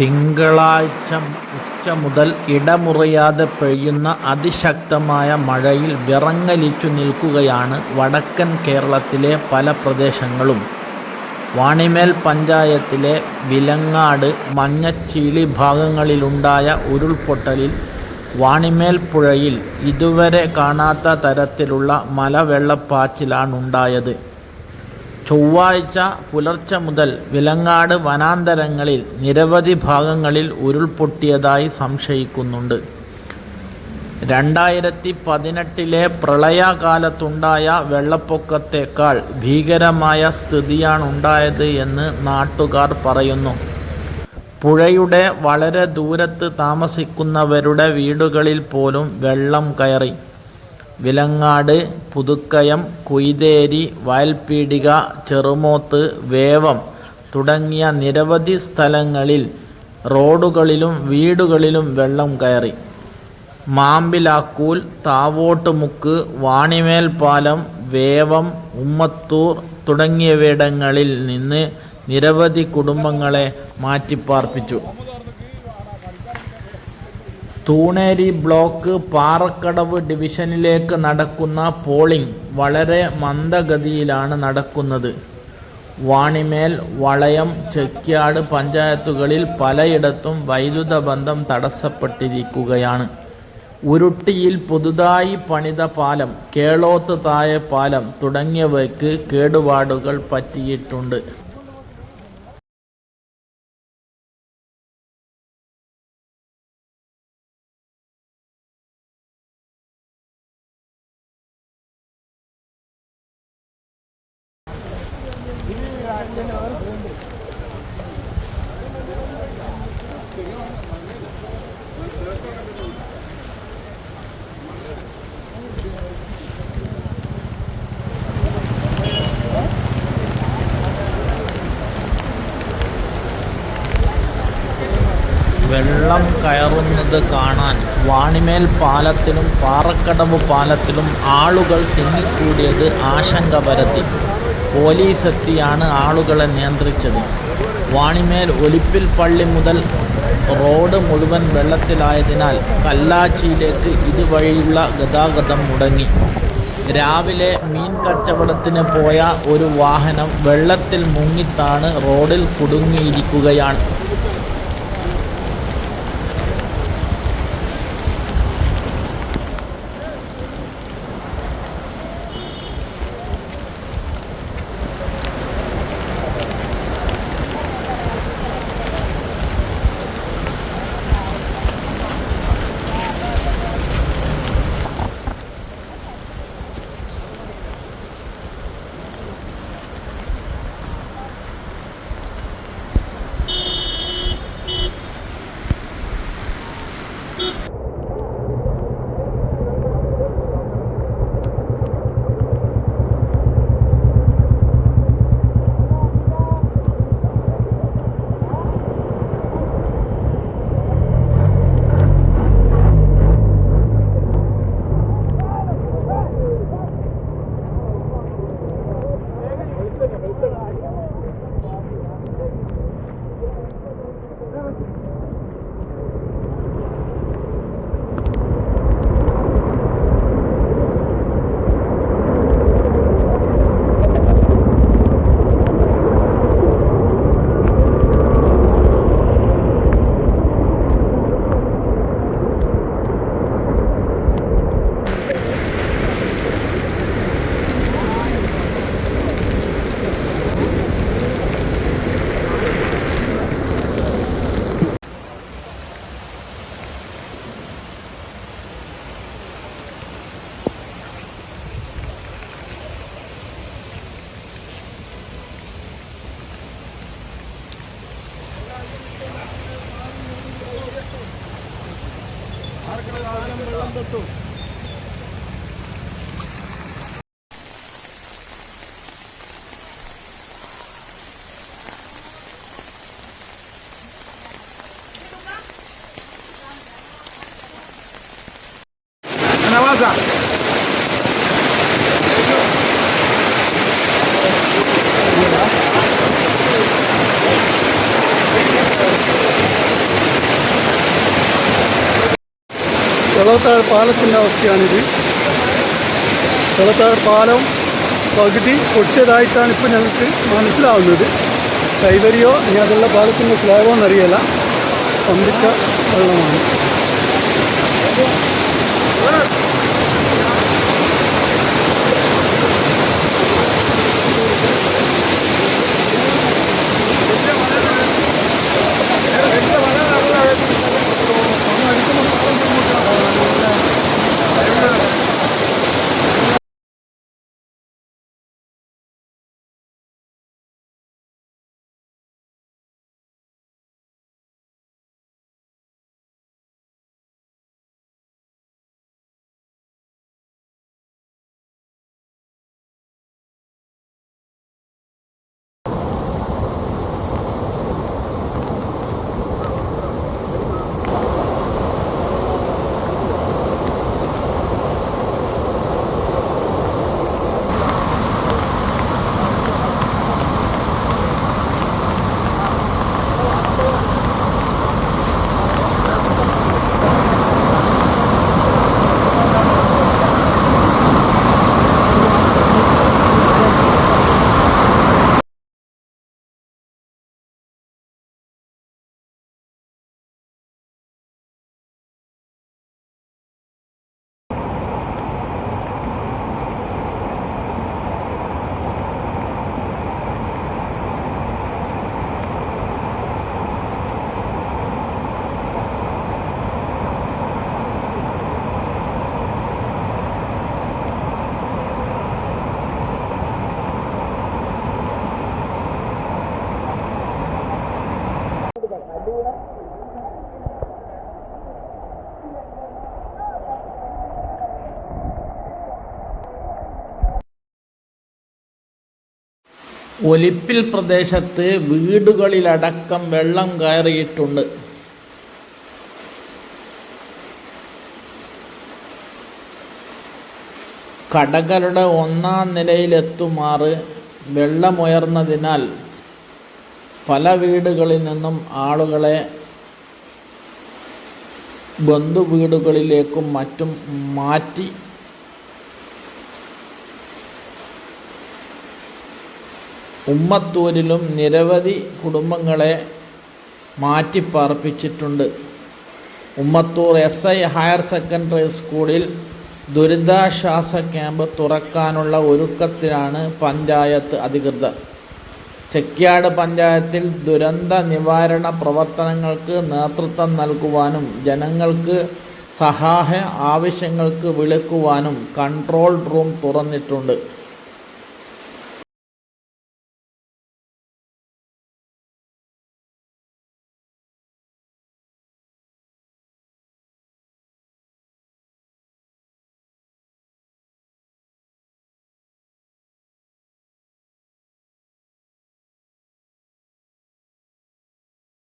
തിങ്കളാഴ്ച ഉച്ച മുതൽ ഇടമുറിയാതെ പെയ്യുന്ന അതിശക്തമായ മഴയിൽ വിറങ്ങലിച്ചു നിൽക്കുകയാണ് വടക്കൻ കേരളത്തിലെ പല പ്രദേശങ്ങളും. വാണിമേൽ പഞ്ചായത്തിലെ വിലങ്ങാട്, മഞ്ഞച്ചീലി ഭാഗങ്ങളിലുണ്ടായ ഉരുൾപൊട്ടലിൽ വാണിമേൽ പുഴയിൽ ഇതുവരെ കാണാത്ത തരത്തിലുള്ള മലവെള്ളപ്പാച്ചിലാണുണ്ടായത്. ചൊവ്വാഴ്ച പുലർച്ചെ മുതൽ വിലങ്ങാട് വനാന്തരങ്ങളിൽ നിരവധി ഭാഗങ്ങളിൽ ഉരുൾപൊട്ടിയതായി സംശയിക്കുന്നുണ്ട്. രണ്ടായിരത്തി പതിനെട്ടിലെ പ്രളയകാലത്തുണ്ടായ വെള്ളപ്പൊക്കത്തേക്കാൾ ഭീകരമായ സ്ഥിതിയാണുണ്ടായത് എന്ന് നാട്ടുകാർ പറയുന്നു. പുഴയുടെ വളരെ ദൂരത്ത് താമസിക്കുന്നവരുടെ വീടുകളിൽ പോലും വെള്ളം കയറി. വിലങ്ങാട്, പുതുക്കയം, കുയ്തേരി, വയൽപീടിക, ചെറുമോത്ത്, വേവം തുടങ്ങിയ നിരവധി സ്ഥലങ്ങളിൽ റോഡുകളിലും വീടുകളിലും വെള്ളം കയറി. മാമ്പിലാക്കൂൽ, താവോട്ടുമുക്ക്, വാണിമേൽ പാലം, വേവം, ഉമ്മത്തൂർ തുടങ്ങിയവിടങ്ങളിൽ നിന്ന് നിരവധി കുടുംബങ്ങളെ മാറ്റിപ്പാർപ്പിച്ചു. തൂണേരി ബ്ലോക്ക് പാറക്കടവ് ഡിവിഷനിലേക്ക് നടക്കുന്ന പോളിംഗ് വളരെ മന്ദഗതിയിലാണ് നടക്കുന്നത്. വാണിമേൽ, വളയം, ചെക്യാട് പഞ്ചായത്തുകളിൽ പലയിടത്തും വൈദ്യുത ബന്ധം തടസ്സപ്പെട്ടിരിക്കുകയാണ്. ഉരുട്ടിയിൽ പുതുതായി പണിത പാലം, കേളോത്ത് താഴെ പാലം തുടങ്ങിയവയ്ക്ക് കേടുപാടുകൾ പറ്റിയിട്ടുണ്ട്. വെള്ളം കയറുന്നത് കാണാൻ വാണിമേൽ പാലത്തിലും പാറക്കടവ് പാലത്തിലും ആളുകൾ തിങ്ങിക്കൂടിയത് ആശങ്ക പരത്തി. പോലീസെത്തിയാണ് ആളുകളെ നിയന്ത്രിച്ചത്. വാണിമേൽ ഒലിപ്പിൽ പള്ളി മുതൽ റോഡ് മുഴുവൻ വെള്ളത്തിലായതിനാൽ കല്ലാച്ചിയിലേക്ക് ഇതുവഴിയുള്ള ഗതാഗതം മുടങ്ങി. രാവിലെ മീൻ കച്ചവടത്തിന് പോയ ഒരു വാഹനം വെള്ളത്തിൽ മുങ്ങിത്താണ് റോഡിൽ കുടുങ്ങിയിരിക്കുകയാണ്. സാധനം വെള്ളം തൊട്ടു Kenapa, Zah? വെള്ളത്താഴ് പാലത്തിന്റെ അവസ്ഥയാണിത്. വെള്ളത്താഴ് പാലം പകുതി പൊട്ടിയതായിട്ടാണ് ഇപ്പോൾ ഞങ്ങൾക്ക് മനസ്സിലാവുന്നത്. കൈവരിയോ ഇനി അതുള്ള പാലത്തിന്റെ സ്ലാബോ എന്നറിയില്ല. പമ്പിച്ച വെള്ളമാണ്. ഒലിപ്പിൽ പ്രദേശത്ത് വീടുകളിലടക്കം വെള്ളം കയറിയിട്ടുണ്ട്. കടകളുടെ ഒന്നാം നിലയിലെത്തുമാറ് വെള്ളമുയർന്നതിനാൽ പല വീടുകളിൽ നിന്നും ആളുകളെ ബന്ധുവീടുകളിലേക്കും മറ്റും മാറ്റി ഉമ്മത്തൂരിലും നിരവധി കുടുംബങ്ങളെ മാറ്റിപ്പാർപ്പിച്ചിട്ടുണ്ട്. Ummathur S I higher secondary സ്കൂളിൽ ദുരിതാശ്വാസ ക്യാമ്പ് തുറക്കാനുള്ള ഒരുക്കത്തിലാണ് പഞ്ചായത്ത് അധികൃതർ. ചെക്യാട് പഞ്ചായത്തിൽ ദുരന്ത നിവാരണ പ്രവർത്തനങ്ങൾക്ക് നേതൃത്വം നൽകുവാനും ജനങ്ങൾക്ക് സഹായ ആവശ്യങ്ങൾക്ക് വിളിക്കുവാനും കൺട്രോൾ റൂം തുറന്നിട്ടുണ്ട്.